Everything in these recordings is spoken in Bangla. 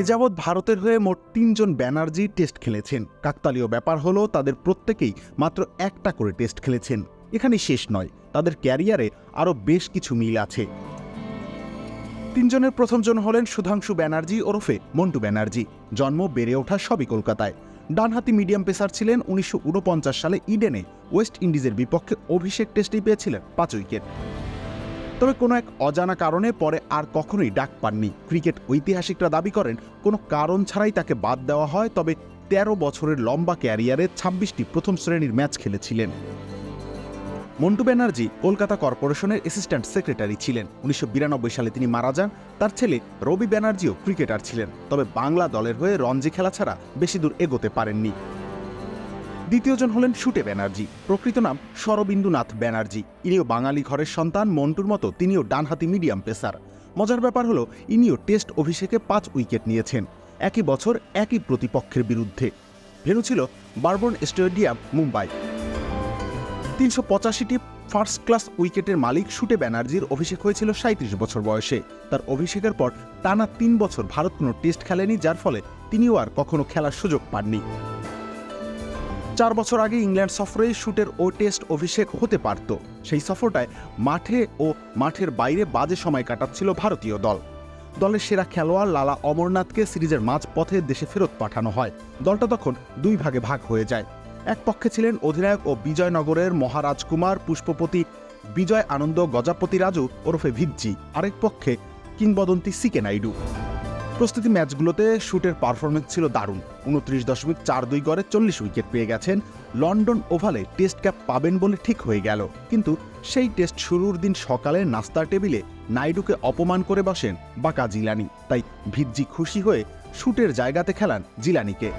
এ যাবৎ ভারতের হয়ে মোট তিনজন ব্যানার্জি টেস্ট খেলেছেন। কাকতালীয় ব্যাপার হলো, তাদের প্রত্যেকেই মাত্র একটা করে টেস্ট খেলেছেন। এখানে শেষ নয়, তাদের ক্যারিয়ারে আরও বেশ কিছু মিল আছে। তিনজনের প্রথমজন হলেন সুধাংশু ব্যানার্জি ওরফে মন্টু ব্যানার্জি। জন্ম বেড়ে ওঠা সবই কলকাতায়। ডানহাতি মিডিয়াম পেসার ছিলেন উনিশশো উনপঞ্চাশ সালে ইডেনে, ওয়েস্ট ইন্ডিজের বিপক্ষে অভিষেক টেস্টেই পেয়েছিলেন পাঁচ উইকেট। তবে কোনো এক অজানা কারণে পরে আর কখনোই ডাক পাননি। ক্রিকেট ঐতিহাসিকরা দাবি করেন, কোনো কারণ ছাড়াই তাকে বাদ দেওয়া হয়, তবে তেরো বছরের লম্বা ক্যারিয়ারে ছাব্বিশটি প্রথম শ্রেণির ম্যাচ খেলেছিলেন। মন্টু ব্যানার্জি কলকাতা কর্পোরেশনের অ্যাসিস্ট্যান্ট সেক্রেটারি ছিলেন। উনিশশো বিরানব্বই সালে তিনি মারা যান। তার ছেলে রবি ব্যানার্জিও ক্রিকেটার ছিলেন। তবে বাংলা দলের হয়ে রঞ্জি খেলা ছাড়া বেশি দূর এগোতে পারেননি। দ্বিতীয়জন হলেন শুটে ব্যানার্জি। প্রকৃত নাম শরবিন্দুনাথ ব্যানার্জি। ইনিও বাঙালি ঘরের সন্তান, মন্টুর মতো তিনিও ডানহাতি মিডিয়াম পেসার। মজার ব্যাপার হলো, ইনিও টেস্ট অভিষেকে পাঁচ উইকেট নিয়েছেন। একই বছর, একই প্রতিপক্ষের বিরুদ্ধে। ভেনু ছিল বারবন স্টেডিয়াম, মুম্বাই। তিনশো পঁচাশিটি ফার্স্ট ক্লাস উইকেটের মালিক শুটে ব্যানার্জির অভিষেক হয়েছিল সাঁত্রিশ বছর বয়সে। তার অভিষেকের পর টানা তিন বছর ভারত কোনো টেস্ট খেলেনি, যার ফলে তিনিও আর কখনো খেলার সুযোগ পাননি। চার বছর আগে ইংল্যান্ড সফরে শুটের ও টেস্ট অভিষেক হতে পারত। সেই সফরটায় মাঠে ও মাঠের বাইরে বাজে সময় কাটাচ্ছিল ভারতীয় দল। দলের সেরা খেলোয়াড় লালা অমরনাথকে সিরিজের মাঝ পথে দেশে ফেরত পাঠানো হয়। দলটা তখন দুই ভাগে ভাগ হয়ে যায়। এক পক্ষে ছিলেন অধিনায়ক ও বিজয়নগরের মহারাজকুমার পুষ্পপতি বিজয় আনন্দ গজাপতি রাজু ওরফে ভিজ্জি আরেক পক্ষে কিংবদন্তি সিকে নাইডু। প্রস্তুতি ম্যাচগুলোতে শুটের পারফরমেন্স ছিল দারুণ। উনত্রিশ দশমিক চার দুই গড়ে চল্লিশ উইকেট পেয়ে গেছেন। লন্ডন ওভালে টেস্ট ক্যাপ পাবেন বলে ঠিক হয়ে গেল। কিন্তু সেই টেস্ট শুরুর দিন সকালে নাস্তার টেবিলে নাইডুকে অপমান করে বসেন বাঁকা জিলানি। তাই ভিজ্জি খুশি হয়ে শুটের জায়গাতে খেলান জিলানিকে।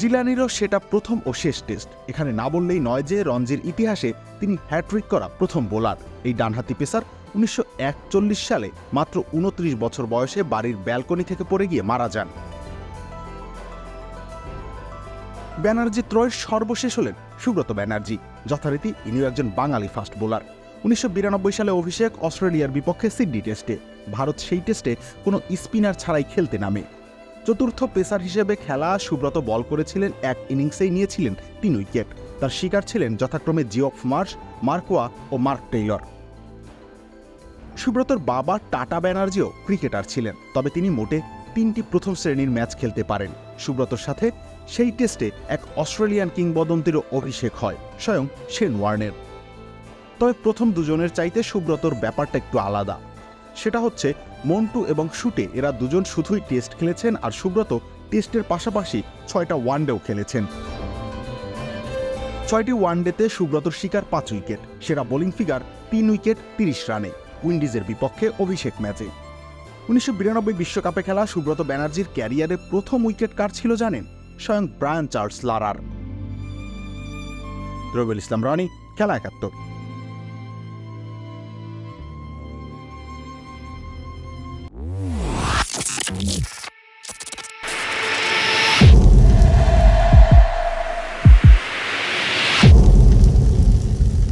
জিলানিরও সেটা প্রথম ও শেষ টেস্ট। এখানে না বললেই নয় যে রঞ্জির ইতিহাসে তিনি হ্যাট্রিক করা প্রথম বোলার। এই ডানহাতি পেসার উনিশশো একচল্লিশ সালে মাত্র উনত্রিশ বছর বয়সে বাড়ির ব্যালকনি থেকে পড়ে গিয়ে মারা যান। ব্যানার্জি ত্রয়ের সর্বশেষ হলেন সুব্রত ব্যানার্জি, যথারীতি ইনিও একজন বাঙালি ফাস্ট বোলার। উনিশশো বিরানব্বই সালে অভিষেক অস্ট্রেলিয়ার বিপক্ষে সিডনি টেস্টে। ভারত সেই টেস্টে কোনো স্পিনার ছাড়াই খেলতে নামে। চতুর্থ পেসার হিসেবে খেলা সুব্রত বল করেছিলেন, এক ইনিংসেই নিয়েছিলেন তিন উইকেট। তার শিকার ছিলেন যথাক্রমে জিওফ মার্শ, মার্কোয়া ও মার্ক টেইলর। সুব্রতর বাবা টাটা ব্যানার্জিও ক্রিকেটার ছিলেন, তবে তিনি মোটে তিনটি প্রথম শ্রেণির ম্যাচ খেলতে পারেন। সুব্রতর সাথে সেই টেস্টে এক অস্ট্রেলিয়ান কিংবদন্তিরও অভিষেক হয়, স্বয়ং শেন ওয়ার্নের। তবে প্রথম দুজনের চাইতে সুব্রতর ব্যাপারটা একটু আলাদা। সেটা হচ্ছে, মন্টু এবং শুটে এরা দুজন শুধুই টেস্ট খেলেছেন আর সুব্রত টেস্টের পাশাপাশি ছয়টা ওয়ানডেও খেলেছেন। ছয়টি ওয়ানডেতে সুব্রতর শিকার পাঁচ উইকেট, সেরা বোলিং ফিগার তিন উইকেট তিরিশ রানে। উইন্ডিজের বিপক্ষে অভিষেক ম্যাচে। উনিশশো বিরানব্বই বিশ্বকাপে খেলা সুব্রত ব্যানার্জির ক্যারিয়ারে প্রথম উইকেট কার ছিল জানেন? স্বয়ং ব্রায়ান চার্লস লারার। রবিউল ইসলাম রনি, খেলা একাত্তর।